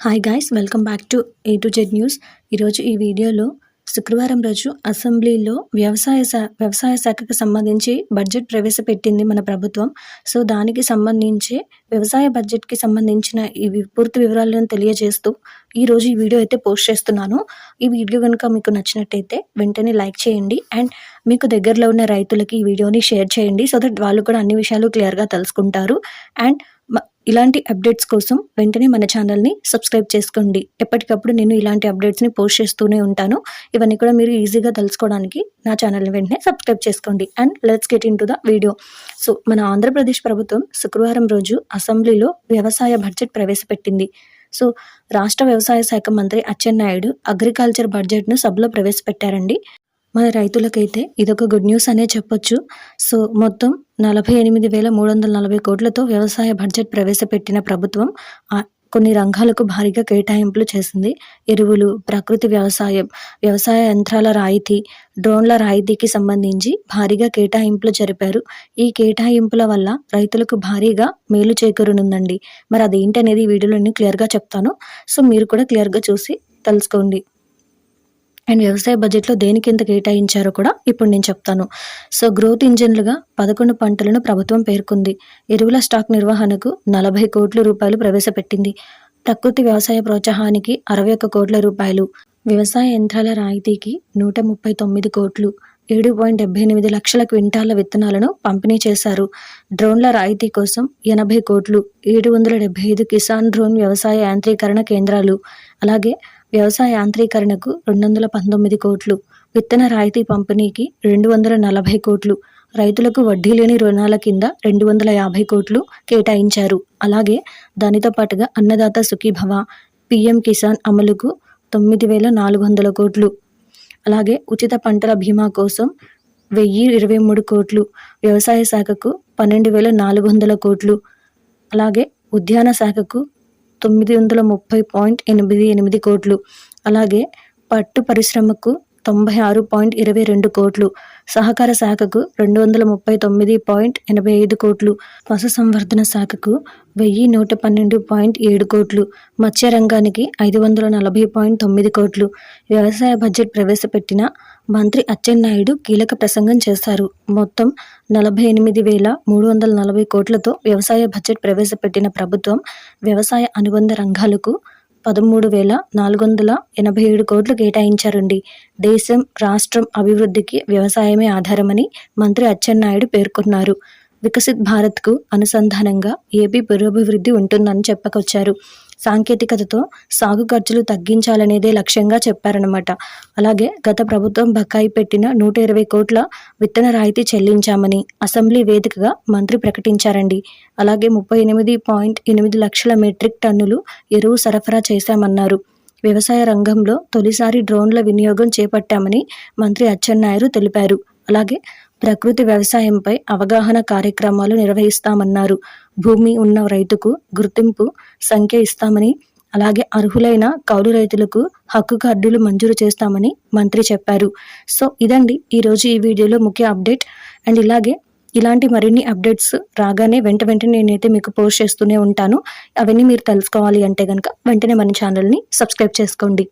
Hi guys welcome back to A to Z news ఈరోజు ఈ వీడియోలో శుక్రవారం రోజు అసెంబ్లీలో వ్యవసాయ వ్యవసాయ శాఖకు సంబంధించి బడ్జెట్ ప్రవేశపెట్టింది మన ప్రభుత్వం. సో దానికి సంబంధించి వ్యవసాయ బడ్జెట్కి సంబంధించిన ఈ పూర్తి వివరాలను తెలియజేస్తూ ఈరోజు ఈ వీడియో అయితే పోస్ట్ చేస్తున్నాను. ఈ వీడియో కనుక మీకు నచ్చినట్టయితే వెంటనే లైక్ చేయండి అండ్ మీకు దగ్గరలో ఉన్న రైతులకి ఈ వీడియోని షేర్ చేయండి. సో దట్ వాళ్ళు కూడా అన్ని విషయాలు క్లియర్గా తెలుసుకుంటారు. అండ్ ఇలాంటి అప్డేట్స్ కోసం వెంటనే మన ఛానల్ని సబ్స్క్రైబ్ చేసుకోండి. ఎప్పటికప్పుడు నేను ఇలాంటి అప్డేట్స్ని పోస్ట్ చేస్తూనే ఉంటాను. ఇవన్నీ కూడా మీరు ఈజీగా తెలుసుకోవడానికి నా ఛానల్ని వెంటనే సబ్స్క్రైబ్ చేసుకోండి. And let's get into the video so మన ఆంధ్రప్రదేశ్ ప్రభుత్వం శుక్రవారం రోజు అసెంబ్లీలో వ్యవసాయ బడ్జెట్ ప్రవేశపెట్టింది. సో రాష్ట్ర వ్యవసాయ శాఖ మంత్రి అచ్చెన్నాయుడు అగ్రికల్చర్ బడ్జెట్ను సభలో ప్రవేశపెట్టారండి. మన రైతులకైతే ఇదొక గుడ్ న్యూస్ అనే చెప్పొచ్చు. సో మొత్తం నలభై ఎనిమిది వేల మూడు వందల నలభై కోట్లతో వ్యవసాయ బడ్జెట్ ప్రవేశపెట్టిన ప్రభుత్వం కొన్ని రంగాలకు భారీగా కేటాయింపులు చేసింది. ఎరువులు ప్రకృతి వ్యవసాయం వ్యవసాయ యంత్రాల రాయితీ డ్రోన్ల రాయితీకి సంబంధించి భారీగా కేటాయింపులు జరిపారు. ఈ కేటాయింపుల వల్ల రైతులకు భారీగా మేలు చేకూరనుందండి. మరి అదేంటనేది ఈ వీడియోలో నేను క్లియర్గా చెప్తాను. సో మీరు కూడా క్లియర్గా చూసి తెలుసుకోండి. అండ్ వ్యవసాయ బడ్జెట్లో దేనికి ఎంత కేటాయించారో కూడా ఇప్పుడు నేను చెప్తాను. సో గ్రోత్ ఇంజన్లుగా పదకొండు పంటలను ప్రభుత్వం పేర్కొంది. ఎరువుల స్టాక్ నిర్వహణకు నలభై కోట్ల రూపాయలు ప్రవేశపెట్టింది. ప్రకృతి వ్యవసాయ ప్రోత్సాహానికి అరవై ఒక్క కోట్ల రూపాయలు. వ్యవసాయ యంత్రాల రాయితీకి నూట ముప్పై తొమ్మిది కోట్లు. ఏడు పాయింట్ డెబ్బై ఎనిమిది లక్షల క్వింటాల విత్తనాలను పంపిణీ చేశారు. డ్రోన్ల రాయితీ కోసం ఎనభై కోట్లు. ఏడు వందల డెబ్బై ఐదు కిసాన్ డ్రోన్ వ్యవసాయ యాంత్రీకరణ కేంద్రాలు. అలాగే వ్యవసాయ యాంత్రీకరణకు రెండు వందల పంతొమ్మిది కోట్లు విత్తన రాయితీ పంపిణీకి రెండు వందల నలభై కోట్లు రైతులకు వడ్డీ లేని రుణాల కింద రెండు వందల యాభై కోట్లు కేటాయించారు. అలాగే దానితో పాటుగా అన్నదాత సుఖీభవ పిఎం కిసాన్ అమలుకు తొమ్మిది వేల నాలుగు వందల కోట్లు. అలాగే ఉచిత పంటల బీమా కోసం వెయ్యి ఇరవై మూడు కోట్లు వ్యవసాయ శాఖకు పన్నెండు వేల నాలుగు వందల కోట్లు. అలాగే ఉద్యాన శాఖకు తొమ్మిది వందల ముప్పై పాయింట్ ఎనిమిది ఎనిమిది కోట్లు. అలాగే పట్టు పరిశ్రమకు తొంభై ఆరు పాయింట్ ఇరవై రెండు కోట్లు సహకార శాఖకు రెండు వందల ముప్పై తొమ్మిది పాయింట్ ఎనభై ఐదు కోట్లు పశు సంవర్ధన శాఖకు వెయ్యి నూట పన్నెండు పాయింట్ ఏడు కోట్లు మత్స్య రంగానికి ఐదు వందల నలభై పాయింట్ తొమ్మిది కోట్లు వ్యవసాయ బడ్జెట్ ప్రవేశపెట్టిన మంత్రి అచ్చెన్నాయుడు కీలక ప్రసంగం చేశారు. మొత్తం నలభై ఎనిమిది వేల మూడు వందల నలభై కోట్లతో వ్యవసాయ బడ్జెట్ ప్రవేశపెట్టిన ప్రభుత్వం వ్యవసాయ అనుబంధ రంగాలకు పదమూడు వేల నాలుగు వందల ఎనభై ఏడు కోట్లు కేటాయించారండి. దేశం రాష్ట్రం అభివృద్ధికి వ్యవసాయమే ఆధారమని మంత్రి అచ్చెన్నాయుడు పేర్కొన్నారు. వికసిత్ భారత్కు అనుసంధానంగా ఏపీ పురోభివృద్ధి ఉంటుందని చెప్పకొచ్చారు. సాంకేతికతతో సాగు ఖర్చులు తగ్గించాలనేదే లక్ష్యంగా చెప్పారనమాట అలాగే గత ప్రభుత్వం బకాయి పెట్టిన నూట ఇరవై కోట్ల విత్తన రాయితీ చెల్లించామని అసెంబ్లీ వేదికగా మంత్రి ప్రకటించారండి. అలాగే ముప్పై ఎనిమిది పాయింట్ ఎనిమిది లక్షల మెట్రిక్ టన్నులు ఎరువు సరఫరా చేశామన్నారు. వ్యవసాయ రంగంలో తొలిసారి డ్రోన్ల వినియోగం చేపట్టామని మంత్రి అచ్చెన్నాయుడు తెలిపారు. అలాగే ప్రకృతి వ్యవసాయంపై అవగాహన కార్యక్రమాలు నిర్వహిస్తామన్నారు. భూమి ఉన్న రైతుకు గుర్తింపు సంఖ్య ఇస్తామని అలాగే అర్హులైన కౌలు రైతులకు హక్కు కార్డులు మంజూరు చేస్తామని మంత్రి చెప్పారు. సో ఇదండి ఈరోజు ఈ వీడియోలో ముఖ్య అప్డేట్. అండ్ ఇలాగే ఇలాంటి మరిన్ని అప్డేట్స్ రాగానే వెంట వెంటనే నేనైతే మీకు పోస్ట్ చేస్తూనే ఉంటాను. అవన్నీ మీరు తెలుసుకోవాలి అంటే కనుక వెంటనే మన ఛానల్ని సబ్స్క్రైబ్ చేసుకోండి.